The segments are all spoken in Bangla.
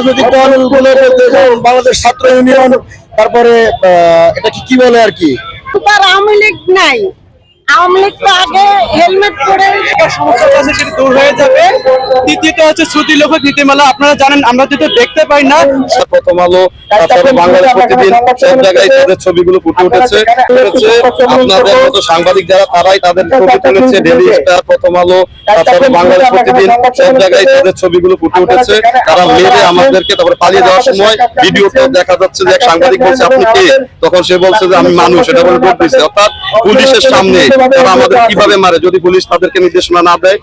রাজনৈতিক দলগুলো বলতে যেমন বাংলাদেশ ছাত্র ইউনিয়ন, তারপরে এটা কি বলে আর কি? আওয়ামী লীগ নাই। আওয়ামী লীগ তো আগে হেলমেট পরে সমস্যাটা আছে সেটা দূর হয়ে যাবে। দ্বিতীয়ত হচ্ছে শ্রুতি লেখক নীতিমালা। আপনারা জানেন আমরা যেটা দেখতে পাই না প্রথম আলো তারপরে বাংলাদেশ প্রতিদিন সব জায়গায় তাদের ছবিগুলো ফুটে উঠেছে। উঠেছে আপনাদের মতো সাংবাদিক যারা তারাই তাদের ছবি তুলেছে ডেলি স্টার প্রথম আলো তারপরে বাংলাদেশ প্রতিদিন সব জায়গায় তাদের ছবিগুলো ফুটে উঠেছে। তারা মেরে আমাদেরকে তারপরে পালিয়ে যাওয়ার সময় ভিডিওতে দেখা যাচ্ছে যে এক সাংবাদিক বলছে আপনি কে? তখন সে বলছে যে আমি মানুষ। এটা বলে দিচ্ছে। অর্থাৎ পুলিশের সামনে তারা আমাদের কীভাবে মারে যদি পুলিশ তাদেরকে নির্দেশনা না দেয়?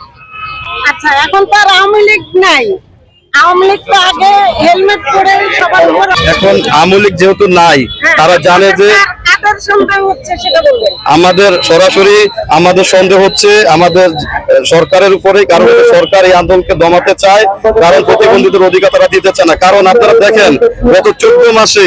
আচ্ছা এখন তো আর আওয়ামী লীগ নাই। আওয়ামী লীগ তো আগে হেলমেট পরে সবার উপর এখন আমলিক যেহেতু নাই তারা জানে যে কাদের সন্দেহ হচ্ছে সেটা বলবেন। আমাদের সরাসরি আমাদের সন্দেহ হচ্ছে আমাদের সরকারের উপরে কারণ সরকার এই আন্দোলনকে দমাতে চায় কারণ প্রতিবন্ধীদের অধিকার তারা দিতে চায় না। কারণ আপনারা দেখেন গত চোদ্দ মাসে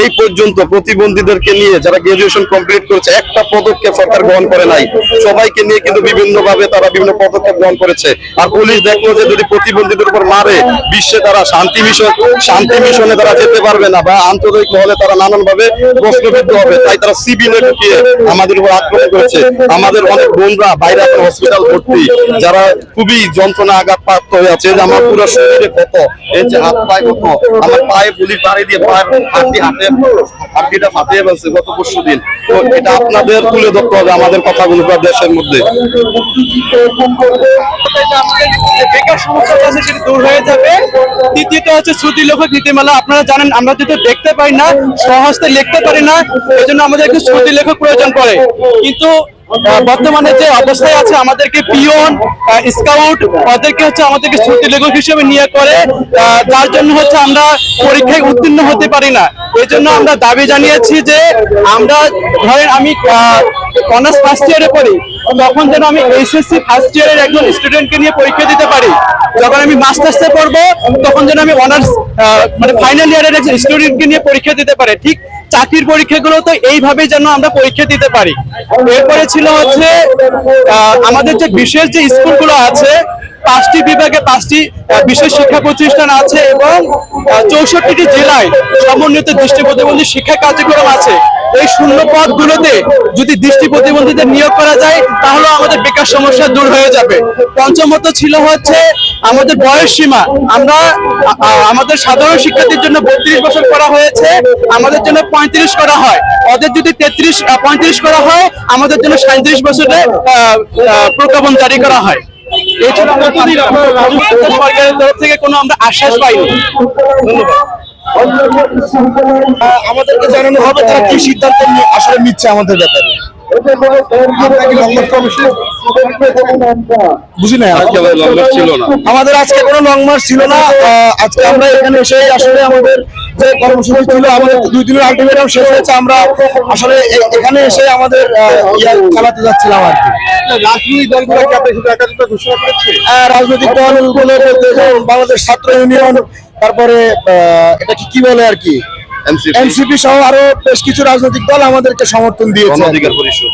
এই পর্যন্ত প্রতিবন্ধীদেরকে নিয়ে যারা গ্রাজুয়েশন কমপ্লিট করেছে, একটা পদক্ষেপ সরকার গ্রহণ করে নাই। সবাইকে নিয়ে কিন্তু বিভিন্ন ভাবে তারা বিভিন্ন পদক্ষেপ গ্রহণ করেছে। আর পুলিশ দেখল যে যদি প্রতিবন্ধীদের উপর মারে, বিশ্বে তারা শান্তি মিশন, শান্তি মিশনে তারা যেতে পারবে না বা আন্তর্জাতিক মহলে তারা নানান ভাবে প্রশ্নবিদ্ধ হবে। তাই তারা সিভিলে ঢুকিয়ে আমাদের উপর আক্রমণ করেছে। আমাদের অনেক বোনরা বাইরে এখন হসপিটাল ভর্তি, যারা খুবই যন্ত্রণা আঘাত প্রাপ্ত হয়ে আছে আমার পুরো শরীরে ক্ষত, এই যে হাত পায়ে ক্ষত, আমার পায়ে পুলিশ বাড়ি দিয়ে পায়ে হাড্ডি হাতে হাড্ডিটা ফাটিয়ে ফেলছে গত পরশু দিন, তো এটা আপনাদের তুলে ধরতে হবে আমাদের কথাগুলো দেশের মধ্যে। আছে আপনারা জানেন, আমরা যেটা দেখতে পাই না, সহজতে লিখতে পারি না জন্য আমাদের একটু শ্রুতি লেখক প্রয়োজন পড়ে। কিন্তু বর্তমানে যে অবস্থায় আছে, আমাদেরকে পিওন স্কাউট, ওদেরকে হচ্ছে আমাদেরকে শ্রুতি লেখক হিসেবে নিয়ে করে যার জন্য হচ্ছে আমরা পরীক্ষায় উত্তীর্ণ হতে পারি না। এই জন্য আমরা দাবি জানিয়েছি যে আমরা, ধরেন আমি অনার্স ফার্স্ট ইয়ারে পড়ি তখন যেন আমি এইচএসসি ফার্স্ট ইয়ারের একজন স্টুডেন্টকে নিয়ে পরীক্ষা দিতে পারি। যখন আমি মাস্টার্সে পড়ব, তখন যেন আমি অনার্স মানে ফাইনাল ইয়ারের একজন স্টুডেন্টকে নিয়ে পরীক্ষা দিতে পারি। ঠিক চাকরির পরীক্ষাগুলো তো এইভাবেই যেন আমরা পরীক্ষা দিতে পারি। এরপরে ছিল হচ্ছে আমাদের যে বিশেষ যে স্কুলগুলো আছে, পাঁচটি বিভাগে পাঁচটি বিশেষ শিক্ষা প্রতিষ্ঠান আছে এবং চৌষট্টিটি জেলায় সমন্বিত দৃষ্টি প্রতিবন্ধী শিক্ষা কার্যক্রম আছে এই শূন্য পদগুলোতে যদি দৃষ্টি প্রতিবন্ধীদের নিয়োগ করা যায়, তাহলে আমাদের বেকার সমস্যা দূর হয়ে যাবে। পঞ্চমত ছিল হচ্ছে আমাদের বয়স সীমা। আমরা আমাদের সাধারণ শিক্ষার্থীর জন্য বত্রিশ বছর করা হয়েছে, আমাদের জন্য পঁয়ত্রিশ করা হয়। ওদের যদি তেত্রিশ পঁয়ত্রিশ করা হয়, আমাদের জন্য সাঁত্রিশ বছরে প্রজ্ঞাপন জারি করা হয়। এছাড়া সরকারের তরফ থেকে কোনো আমরা আশ্বাস পাইনি। ধন্যবাদ। আমাদেরকে জানানো হবে তারা কি সিদ্ধান্ত আসলে নিচ্ছে আমাদের ব্যাপারে। বুঝি না। আমাদের আজকে কোনো লং মার্চ ছিল না। আজকে আমরা এখানে এসে আসলে আমাদের যে কর্মসূচি ছিল আমাদের দুই দিনের আলটিমেটাম শেষ হয়েছে। আমরা আসলে এখানে এসে আমাদের চালাতে যাচ্ছিলাম আর কি। রাজনৈতিক দলগুলো বাংলাদেশ ছাত্র ইউনিয়ন তারপরে আহ, এটা কি কি বলে আর কি? এনসিপি। এনসিপি সহ আরও বেশ কিছু রাজনৈতিক দল আমাদেরকে সমর্থন দিয়েছে অধিকার পরিষদ।